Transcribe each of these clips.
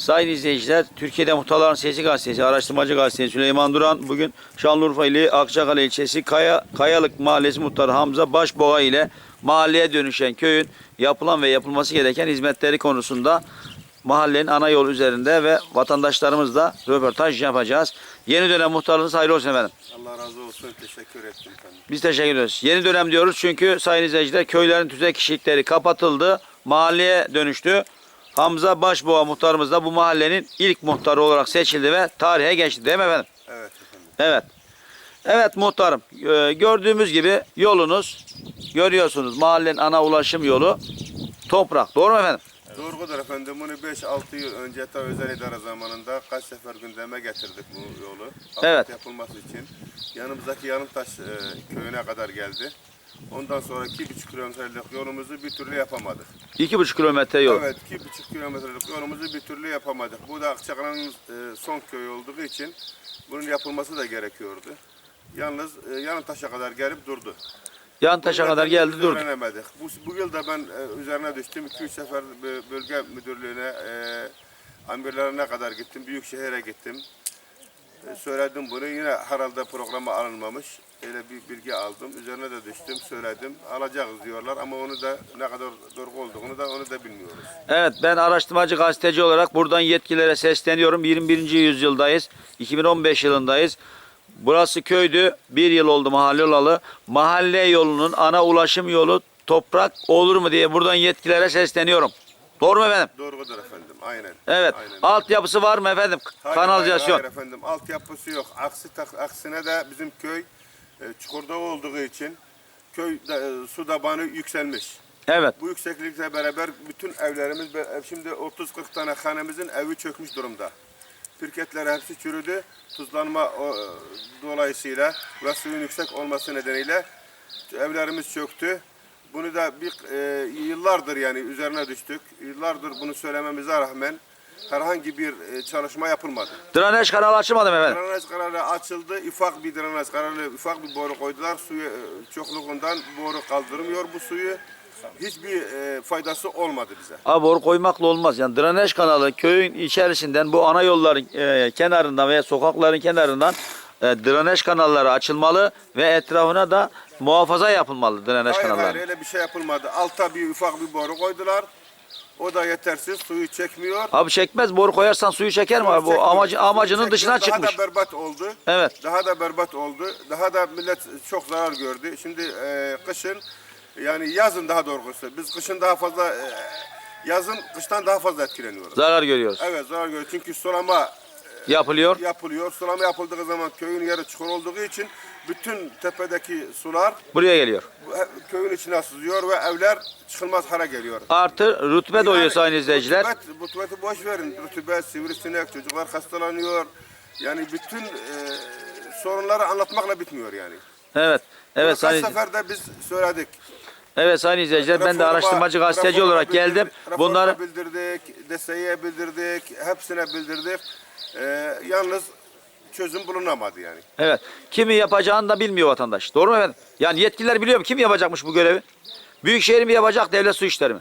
Sayın izleyiciler, Türkiye'de Muhtarların Sesi Gazetesi, Araştırmacı Gazetesi Süleyman Duran bugün Şanlıurfa ili Akçakale ilçesi Kaya, Kayalık Mahallesi Muhtarı Hamza Başboğa ile mahalleye dönüşen köyün yapılan ve yapılması gereken hizmetleri konusunda mahallenin ana yol üzerinde ve vatandaşlarımızla röportaj yapacağız. Yeni dönem muhtarlığınız hayırlı olsun efendim. Allah razı olsun. Teşekkür ettim efendim. Biz teşekkür ediyoruz. Yeni dönem diyoruz çünkü sayın izleyiciler köylerin tüzek kişilikleri kapatıldı. Mahalleye dönüştü. Hamza Başboğa muhtarımız da bu mahallenin ilk muhtarı olarak seçildi ve tarihe geçti değil mi efendim? Evet efendim. Evet. Evet muhtarım e, gördüğümüz gibi yolunuz görüyorsunuz mahallenin ana ulaşım yolu toprak. Doğru mu efendim? Doğrudur efendim. Bunu 5-6 yıl önce ta özel idare zamanında kaç sefer gündeme getirdik bu yolu. Evet. yapılması için. Yanımızdaki Yanımtaş e, köyüne kadar geldi. Ondan sonra 2,5 kilometrelik yolumuzu bir türlü yapamadık. İki buçuk kilometre yol. Evet, 2,5 kilometrelik yolumuzu bir türlü yapamadık. Bu da Akçakale'nin e, son köyü olduğu için bunun yapılması da gerekiyordu. Yalnız e, Yanımtaş'a kadar gelip durdu. Yan taşa kadar geldi durdu. Öğrenemedik. Bu, bu yıl da ben e, üzerine düştüm. 2-3 sefer bö- bölge müdürlüğüne, e, amirlerine kadar gittim. Büyükşehir'e gittim. E, söyledim bunu. Yine herhalde programa alınmamış. Öyle bir bilgi aldım. Üzerine de düştüm, söyledim. Alacağız diyorlar ama onu da ne kadar doğru olduğunu da onu da bilmiyoruz. Evet ben araştırmacı gazeteci olarak buradan yetkililere sesleniyorum. 21. yüzyıldayız. 2015 yılındayız. Burası köydü. Bir yıl oldu mahalle olalı. Mahalle yolunun ana ulaşım yolu toprak olur mu diye buradan yetkililere sesleniyorum. Doğru mu efendim? Doğrudur efendim. Aynen. Evet. Aynen. Altyapısı var mı efendim? Hayır, Kanalizasyon. Hayır, hayır efendim. Altyapısı yok. Aksi tak- aksine de bizim köy e, çukurda olduğu için köy e, su tabanı yükselmiş. Evet. Bu yükseklikle beraber bütün evlerimiz ev- şimdi 30-40 tane hanemizin evi çökmüş durumda. Pirketler hepsi çürüdü. Tuzlanma o, e, dolayısıyla ve suyun yüksek olması nedeniyle evlerimiz çöktü. Bunu da bir e, yıllardır yani üzerine düştük. Yıllardır bunu söylememize rağmen herhangi bir e, çalışma yapılmadı. Drenaj kanalı açılmadı mı efendim? Drenaj kararı açıldı. İfak bir drenaj kararı, ufak bir boru koydular. Suyu e, çokluğundan boru kaldırmıyor bu suyu. Hiçbir e, faydası olmadı bize. Abi boru koymakla olmaz. Yani drenaj kanalı köyün içerisinden bu ana yolların e, kenarından veya sokakların kenarından e, drenaj kanalları açılmalı ve etrafına da muhafaza yapılmalı drenaj Hayır kanalları. hayır öyle bir şey yapılmadı. Alta bir ufak bir boru koydular. O da yetersiz. Suyu çekmiyor. Abi çekmez boru koyarsan suyu çeker mi abi? Bu amacı, amacının çekmiyor. dışına çıkmış. Daha da berbat oldu. Evet. Daha da berbat oldu. Daha da millet çok zarar gördü. Şimdi e, kışın yani yazın daha doğrusu. Biz kışın daha fazla e, yazın kıştan daha fazla etkileniyoruz. Zarar görüyoruz. Evet zarar görüyor. Çünkü sulama Yapılıyor. yapılıyor. Sulama yapıldığı zaman köyün yeri çukur olduğu için bütün tepedeki sular Buraya geliyor. köyün içine sızıyor ve evler çıkılmaz hale geliyor. Artı rütbe doyuyor sayın izleyiciler. Rutubet, rutubeti boş verin. Rutubet, sivrisinek, çocuklar hastalanıyor. Yani bütün e, sorunları anlatmakla bitmiyor yani. Evet. Evet Kaç sayın, seferde biz söyledik. Evet sayın izleyiciler ben de Reforma- araştırmacı gazeteci reforma olarak geldim. reforma Bunları bildirdik, DSİ'ye bildirdik, hepsine bildirdik. E, yalnız çözüm bulunamadı yani. Evet. Kimi yapacağını da bilmiyor vatandaş. Doğru mu efendim? Yani yetkililer biliyor mu? Kim yapacakmış bu görevi? Büyükşehir mi yapacak, devlet su işleri mi?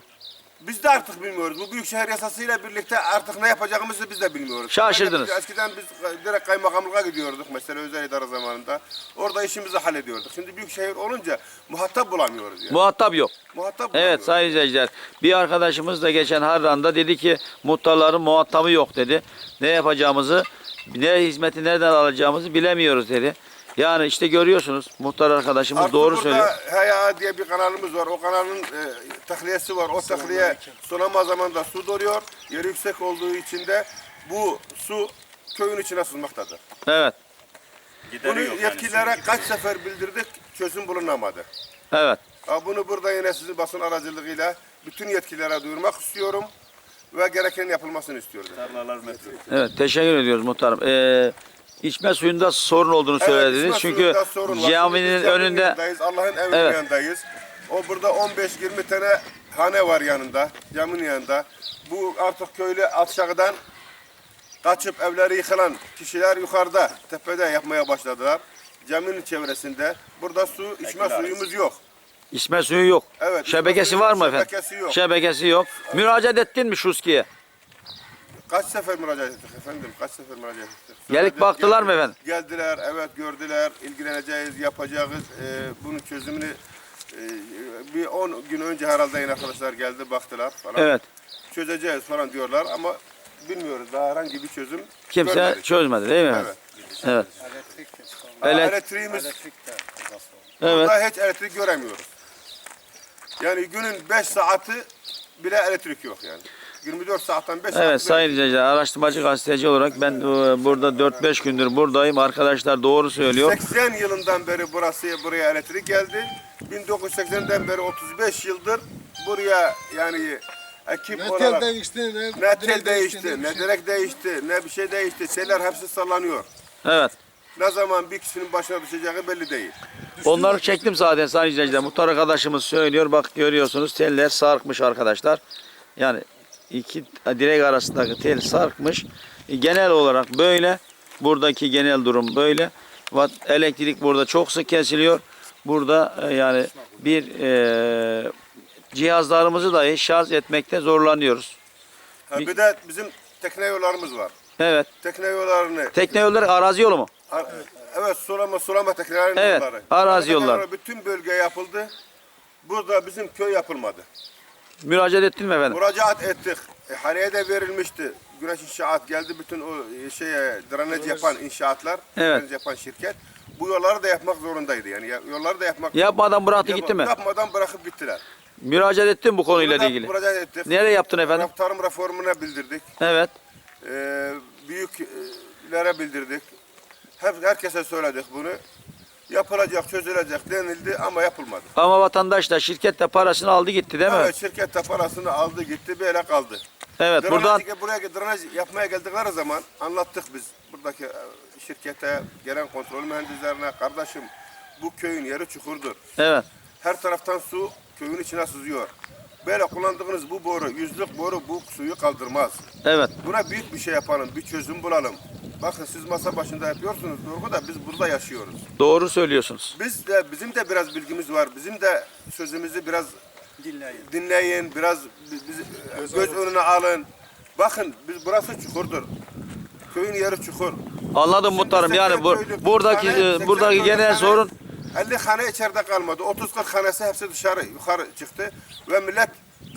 Biz de artık bilmiyoruz. Bu büyükşehir yasasıyla birlikte artık ne yapacağımızı biz de bilmiyoruz. Şaşırdınız. Eskiden biz direkt kaymakamlığa gidiyorduk mesela özel idare zamanında. Orada işimizi hallediyorduk. Şimdi büyükşehir olunca muhatap bulamıyoruz yani. Muhatap yok. muhatap Evet sayın izleyiciler. Bir arkadaşımız da geçen Harran'da dedi ki muhtarların muhatabı yok dedi. Ne yapacağımızı, ne hizmeti nereden alacağımızı bilemiyoruz dedi. Yani işte görüyorsunuz muhtar arkadaşımız Artı doğru burada söylüyor. HYA diye bir kanalımız var. O kanalın e, tahliyesi var. O tahliye sulama zamanında su doluyor. Yeri yüksek olduğu için de bu su köyün içine sızmaktadır. Evet. Bunu yetkililere kaç sefer bildirdik, çözüm bulunamadı. Evet. Ha, Bunu burada yine sizin basın aracılığıyla bütün yetkililere duyurmak istiyorum ve gereken yapılmasını istiyorum. Evet teşekkür ediyoruz muhtarım. Ee, içme suyunda sorun olduğunu söylediniz. içme Çünkü caminin önünde Allah'ın evinin Evet. yanındayız. O burada 15-20 tane hane var yanında, caminin yanında. Bu artık köylü aşağıdan kaçıp evleri yıkılan kişiler yukarıda, tepede yapmaya başladılar. Caminin çevresinde. Burada su, içme suyumuz yok. içme suyu yok. Evet, Şebekesi var mı efendim? şebekesi yok. Şebekesi yok. Müracaat ettin mi Şuski'ye? Kaç sefer müracaat ettik efendim? Kaç sefer müracaat ettik? Gelip baktılar mı efendim? Geldiler, evet gördüler, ilgileneceğiz, yapacağız. Ee, bunun çözümünü e, bir 10 gün önce herhalde yine arkadaşlar geldi, baktılar falan. Evet. Çözeceğiz falan diyorlar ama bilmiyoruz daha herhangi bir çözüm Kimse görmedik. çözmedi değil mi efendim? Evet. Evet. Ha, Evet. Elektriğimiz, Evet. hiç elektrik göremiyoruz. Yani günün 5 saati bile elektrik yok yani. 24 saatten 5 saat Evet bile- sayın izleyiciler araştırmacı gazeteci olarak ben e, burada 4-5 gündür buradayım. Arkadaşlar doğru söylüyor. 80 yılından beri burası buraya elektrik geldi. 1980'den beri 35 yıldır buraya yani ekip Ne tel olarak değişti, ne, ne direk tel değişti, bir ne şey. direk değişti, ne bir şey değişti. Şeyler hepsi sallanıyor. Evet. Ne zaman bir kişinin başına düşeceği belli değil. Onları çektim zaten sayın izleyiciler. Muhtar arkadaşımız söylüyor. Bak görüyorsunuz teller sarkmış arkadaşlar. Yani iki direk arasındaki tel sarkmış. E, Genel olarak böyle. Buradaki genel durum böyle. Elektrik burada çok sık kesiliyor. Burada e, yani bir e, cihazlarımızı dahi şarj etmekte zorlanıyoruz. Ha, bir de bizim tekne yollarımız var. Evet. Tekne yollarını Tekne yolları arazi yolu mu? Ar- Evet, sulama sulama teknelerinin Evet, yolları. arazi yolları Bütün bölge yapıldı. Burada bizim köy yapılmadı. Müracaat ettin mi efendim? Müracaat ettik. E, Haliye de verilmişti. Güneş İnşaat geldi bütün o e, şeye drenaj yapan inşaatlar, Evet. drenaj yapan şirket bu yolları da yapmak zorundaydı. Yani ya- yolları da yapmak Yapmadan bıraktı gitti mi? Yapmadan bırakıp gittiler. Müracaat ettin bu konuyla Burada ilgili. Müracaat ettik. Nereye yaptın efendim? Tarım reformuna bildirdik. Evet. E, büyüklere bildirdik. Hep herkese söyledik bunu. Yapılacak, çözülecek denildi ama yapılmadı. Ama vatandaş da şirket de parasını aldı gitti değil mi? Evet, şirket de parasını aldı gitti böyle kaldı. Evet. Drenaj- Buradan buraya drenaj yapmaya geldikleri zaman anlattık biz buradaki e, şirkete, gelen kontrol mühendislerine kardeşim bu köyün yeri çukurdur. evet. Her taraftan su köyün içine sızıyor. Böyle kullandığınız bu boru, yüzlük boru bu suyu kaldırmaz. Evet. Buna büyük bir şey yapalım, bir çözüm bulalım. Bakın siz masa başında yapıyorsunuz doğru da biz burada yaşıyoruz. Doğru söylüyorsunuz. Biz de bizim de biraz bilgimiz var. Bizim de sözümüzü biraz dinleyin. biraz bi- bizi göz önüne alın. Bakın biz burası çukurdur. Köyün yeri çukur. Anladım muhtarım. Yani bu, 80 köylü, buradaki 40 hane, e, 80 buradaki genel sorun 50 hane içeride kalmadı. 30-40 hanesi hepsi dışarı yukarı çıktı ve millet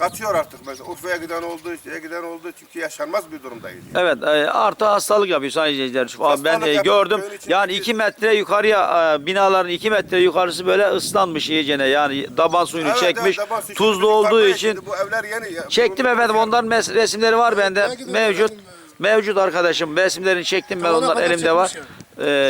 kaçıyor artık mesela. Urfa'ya giden oldu, şeye giden oldu çünkü yaşanmaz bir durumdayız. evet e, artı hastalık yapıyor sayın izleyiciler. Ben e, yapıyor, gördüm. köyün Yani 2 metre yukarıya e, binaların 2 metre yukarısı böyle ıslanmış iyicene. Yani taban suyunu Evet, çekmiş. evet, taban suyu Tuzlu olduğu yukarıda için şimdi Bu evler yeni. ya. çektim Bunun- efendim. Onların mes- resimleri var bende. belki de Mevcut. efendim, Mevcut arkadaşım. Resimlerini çektim ben. Tavana Onlar kadar elimde var. çekmiş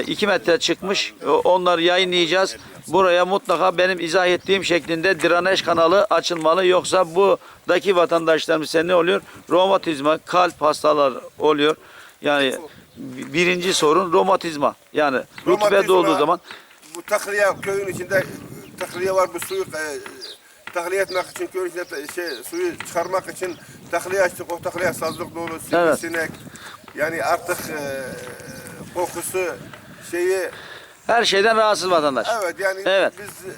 2 metre çıkmış. O- Onları yayınlayacağız. Buraya mutlaka benim izah ettiğim şeklinde drenaj kanalı açılmalı. Yoksa buradaki vatandaşlarımız ne oluyor? Romatizma, kalp hastaları oluyor. Yani birinci sorun romatizma. Yani rutubet olduğu zaman bu tahliye köyün içinde tahliye var bu suyu e, tahliye etmek için köyün içinde şey suyu çıkarmak için tahliye açtık o tahliye sazlık dolu Evet. sivrisinek yani artık e, kokusu şeyi her şeyden rahatsız vatandaş. evet yani Evet. biz e,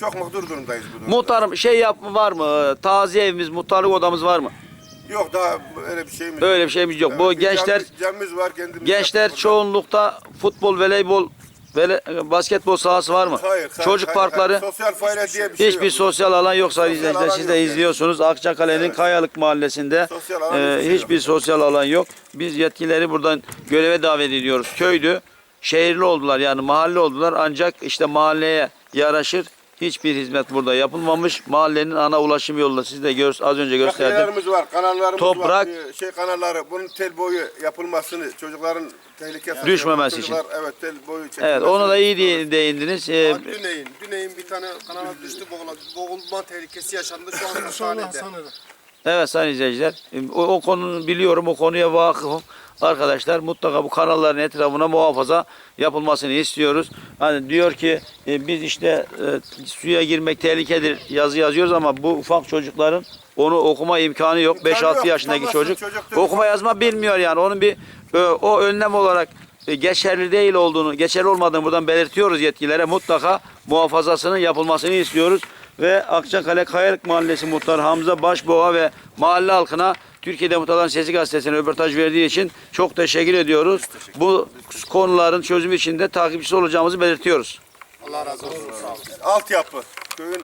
çok mağdur durumdayız bu durumda. Muhtarım şey yap var mı? Taziye evimiz, muhtarlık odamız var mı? Yok daha öyle bir şeyimiz Öyle bir şeyimiz yok. Bu Evet, bir gençler camimiz- camimiz var kendimiz gençler yaptık burada. çoğunlukta futbol, voleybol, vele, basketbol sahası var mı? Hayır, hayır, Çocuk hayır, parkları hayır. sosyal fayda diye bir şey Hiçbir yok. sosyal alan yok sayın izleyiciler. Siz de yok yani. izliyorsunuz. Akçakale'nin Evet. Kayalık Mahallesi'nde e, hiçbir hiçbir sosyal alan yok. Biz yetkilileri buradan göreve davet ediyoruz. Köydü, şehirli oldular yani mahalle oldular ancak işte mahalleye yaraşır hiçbir hizmet burada yapılmamış. Mahallenin ana ulaşım yolu siz de gör, az önce gösterdim. Takviyelerimiz var, kanallarımız Toprak- var. Ee, Şey kanalları, bunun tel boyu yapılmasını, çocukların tehlikesi Düşmemesi için. çocuklar, Evet, tel boyu çekilmesi. Evet onu da iyi diye- değindiniz. E, Bak Düneyin, Düneyin bir tane kanala düştü boğula, boğulma tehlikesi yaşandı şu an hastanede. sanırım. Evet sayın izleyiciler. O, o konunu biliyorum, o konuya vakıfım. Arkadaşlar mutlaka bu kanalların etrafına muhafaza yapılmasını istiyoruz. Hani diyor ki e, biz işte e, suya girmek tehlikedir yazı yazıyoruz ama bu ufak çocukların onu okuma imkanı yok. İmkanı 5-6 yok, yaşındaki çocuk çocuk okuma yazma bilmiyor yani. Onun bir e, o önlem olarak e, geçerli değil olduğunu, geçerli olmadığını buradan belirtiyoruz yetkililere. Mutlaka muhafazasının yapılmasını istiyoruz. Ve Akçakale Kayalık Mahallesi Muhtarı Hamza Başboğa ve mahalle halkına Türkiye'de Muhtarların Sesi Gazetesi'ne röportaj verdiği için çok teşekkür ediyoruz. Bu konuların çözümü için de takipçisi olacağımızı belirtiyoruz. Allah razı olsun. Altyapı.